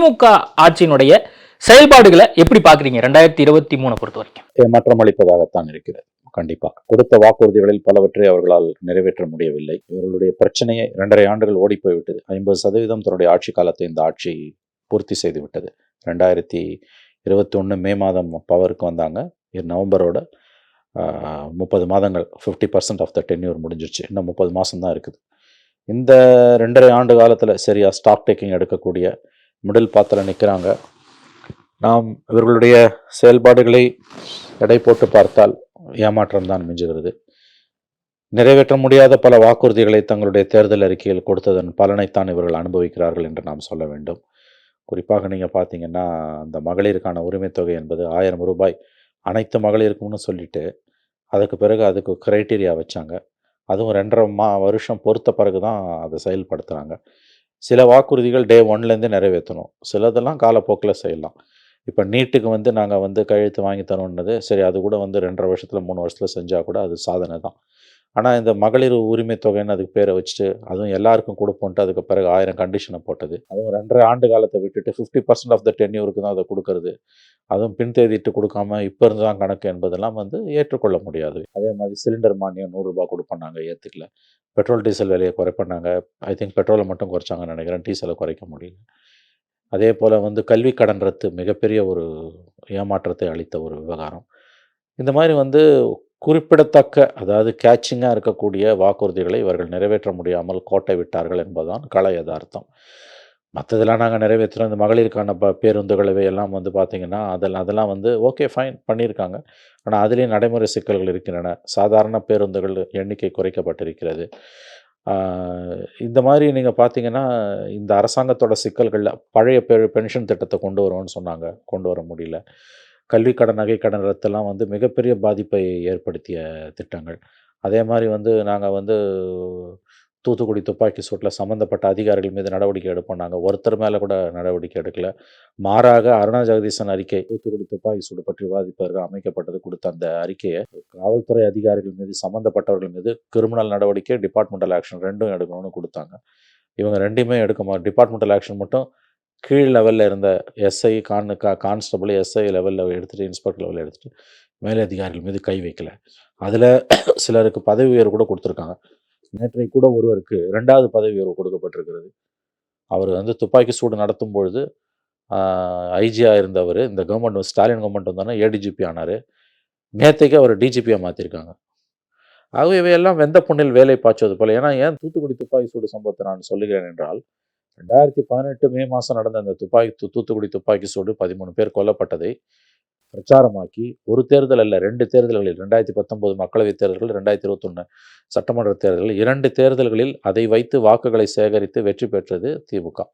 திமுக ஆட்சியினுடைய செயல்பாடுகளை எப்படி பாக்குறீங்க ரெண்டாயிரத்தி இருபத்தி மூணு பொறுத்த வரைக்கும். ஏமாற்றம் அளிப்பதாகத்தான் இருக்கிறது. கண்டிப்பாக கொடுத்த வாக்குறுதிகளில் பலவற்றை அவர்களால் நிறைவேற்ற முடியவில்லை. இவர்களுடைய பிரச்சனையை இரண்டரை ஆண்டுகள் ஓடி போய்விட்டது ஐம்பது சதவீதம் தன்னுடைய ஆட்சி காலத்தை இந்த ஆட்சி பூர்த்தி செய்து விட்டது. ரெண்டாயிரத்தி இருபத்தி ஒன்று மே மாதம் பவருக்கு வந்தாங்க. நவம்பரோட முப்பது மாதங்கள் fifty percent of the tenure முடிஞ்சிருச்சு. இன்னும் முப்பது மாதம் தான் இருக்குது. இந்த ரெண்டரை ஆண்டு காலத்தில் சரியாக ஸ்டாக் டேக்கிங் எடுக்கக்கூடிய மிடில் பாத்தில் நிற்கிறாங்க நாம் இவர்களுடைய செயல்பாடுகளை எடை போட்டு பார்த்தால் ஏமாற்றம் தான் மிஞ்சுகிறது. நிறைவேற்ற முடியாத பல வாக்குறுதிகளை தங்களுடைய தேர்தல் அறிக்கையில் கொடுத்ததன் பலனைத்தான் இவர்கள் அனுபவிக்கிறார்கள் என்று நாம் சொல்ல வேண்டும். குறிப்பாக நீங்கள் பார்த்தீங்கன்னா அந்த மகளிருக்கான உரிமை தொகை என்பது ஆயிரம் ரூபாய் அனைத்து மகளிருக்கும்னு சொல்லிட்டு அதுக்கு பிறகு அதுக்கு க்ரைட்டீரியா வச்சாங்க. அதுவும் ரெண்டரை மா வருஷம் பொறுத்த பிறகு தான் அதை செயல்படுத்துகிறாங்க சில வாக்குறுதிகள் டே ஒன்லேருந்து நிறைவேற்றணும். சிலதெல்லாம் காலப்போக்கில் செய்யலாம். இப்போ நீட்டுக்கு வந்து நாங்கள் வந்து கையெழுத்து வாங்கி தரோன்னது சரி அது கூட வந்து ரெண்டரை வருஷத்தில் மூணு வருஷத்தில் செஞ்சால் கூட அது சாதனை தான். ஆனால் இந்த மகளிர் உரிமை தொகைன்னு அதுக்கு பேரை வச்சுட்டு அதுவும் எல்லாருக்கும் கொடுப்போன்ட்டு அதுக்கு பிறகு ஆயிரம் கண்டிஷனை போட்டது. அதுவும் ரெண்டரை ஆண்டு காலத்தை விட்டுட்டு ஃபிஃப்டி பர்சன்ட் ஆஃப் த டென்யூருக்கு தான் அதை கொடுக்கறது. அதுவும் பின் தேதிட்டு கொடுக்காம இப்போ இருந்து தான் கணக்கு என்பதெல்லாம் வந்து ஏற்றுக்கொள்ள முடியாது. அதே மாதிரி சிலிண்டர் மானியம் நூறுரூபா நாங்கள் ஏற்றுக்கல பெட்ரோல் டீசல் விலையை குறைப்பண்ணாங்க ஐ திங்க் பெட்ரோலை மட்டும் குறைச்சாங்கன்னு நினைக்கிறேன். டீசலை குறைக்க முடியல. அதே போல் வந்து கல்வி கடன் ரத்து மிகப்பெரிய ஒரு ஏமாற்றத்தை அளித்த ஒரு விவகாரம். இந்த மாதிரி வந்து குறிப்பிடத்தக்க அதாவது கேட்சிங்காக இருக்கக்கூடிய வாக்குறுதிகளை இவர்கள் நிறைவேற்ற முடியாமல் கோட்டை விட்டார்கள் என்பதுதான் கள யதார்த்தம். மற்றதெல்லாம் நாங்கள் நிறைவேற்றுறோம் இந்த மகளிருக்கான ப பேருந்துகளவை எல்லாம் வந்து பார்த்திங்கன்னா அதெல்லாம் அதெல்லாம் வந்து ஓகே ஃபைன் பண்ணியிருக்காங்க. ஆனால் அதுலேயும் நடைமுறை சிக்கல்கள் இருக்கின்றன. சாதாரண பேருந்துகள் எண்ணிக்கை குறைக்கப்பட்டிருக்கிறது. இந்த மாதிரி நீங்கள் பார்த்தீங்கன்னா இந்த அரசாங்கத்தோட சிக்கல்களில் பழைய பெ பென்ஷன் திட்டத்தை கொண்டு வருவோம்னு சொன்னாங்க. கொண்டு வர முடியல. கல்வி கடன் நகை கடன் ரத்தெல்லாம் வந்து மிகப்பெரிய பாதிப்பை ஏற்படுத்திய திட்டங்கள். அதே மாதிரி வந்து நாங்கள் வந்து தூத்துக்குடி துப்பாக்கி சூட்டில் சம்மந்தப்பட்ட அதிகாரிகள் மீது நடவடிக்கை எடுப்போம் நாங்கள் ஒருத்தர் மேலே கூட நடவடிக்கை எடுக்கல. மாறாக அருணா ஜெகதீசன் அறிக்கை தூத்துக்குடி துப்பாக்கி சூடு பற்றி விவாதிப்பதற்கு அமைக்கப்பட்டது கொடுத்த அந்த அறிக்கையை காவல்துறை அதிகாரிகள் மீது சம்மந்தப்பட்டவர்கள் மீது கிரிமினல் நடவடிக்கை டிபார்ட்மெண்டல் ஆக்ஷன் ரெண்டும் எடுக்கணும்னு கொடுத்தாங்க. இவங்க ரெண்டுமே எடுக்கமா டிபார்ட்மெண்டல் ஆக்ஷன் மட்டும் கீழ் லெவலில் இருந்த எஸ்ஐ கான் கா கான்ஸ்டபிள் எஸ்ஐ லெவலில் எடுத்துகிட்டு இன்ஸ்பெக்டர் லெவலில் எடுத்துகிட்டு மேலதிகாரிகள் மீது கை வைக்கல. அதில் சிலருக்கு பதவி உயர்வு கூட கொடுத்துருக்காங்க. நேற்றை கூட ஒருவருக்கு ரெண்டாவது பதவி உயர்வு கொடுக்கப்பட்டிருக்கிறது. அவர் வந்து துப்பாக்கி சூடு நடத்தும் பொழுது ஐஜியாக இருந்தவர் இந்த கவர்மெண்ட் ஸ்டாலின் கவர்மெண்ட் வந்தோன்னா ஏடிஜிபி ஆனார். நேற்றைக்கு அவர் டிஜிபியாக மாற்றிருக்காங்க ஆகவே இவையெல்லாம் வெந்த புண்ணில் வேலை பாய்ச்சுவது போல. ஏன்னா ஏன் தூத்துக்குடி துப்பாக்கி சூடு சம்பவத்தை நான் சொல்லுகிறேன் என்றால் ரெண்டாயிரத்தி பதினெட்டு மே மாதம் நடந்த அந்த துப்பாக்கி தூத்துக்குடி துப்பாக்கி சூடு பதிமூணு பேர் கொல்லப்பட்டதை பிரச்சாரமாக்கி ஒரு தேர்தல் அல்ல ரெண்டு தேர்தல்களில் ரெண்டாயிரத்தி பத்தொம்போது மக்களவைத் தேர்தல்கள் ரெண்டாயிரத்தி இருபத்தொன்று சட்டமன்ற தேர்தல்கள் இரண்டு தேர்தல்களில் அதை வைத்து வாக்குகளை சேகரித்து வெற்றி பெற்றது திமுக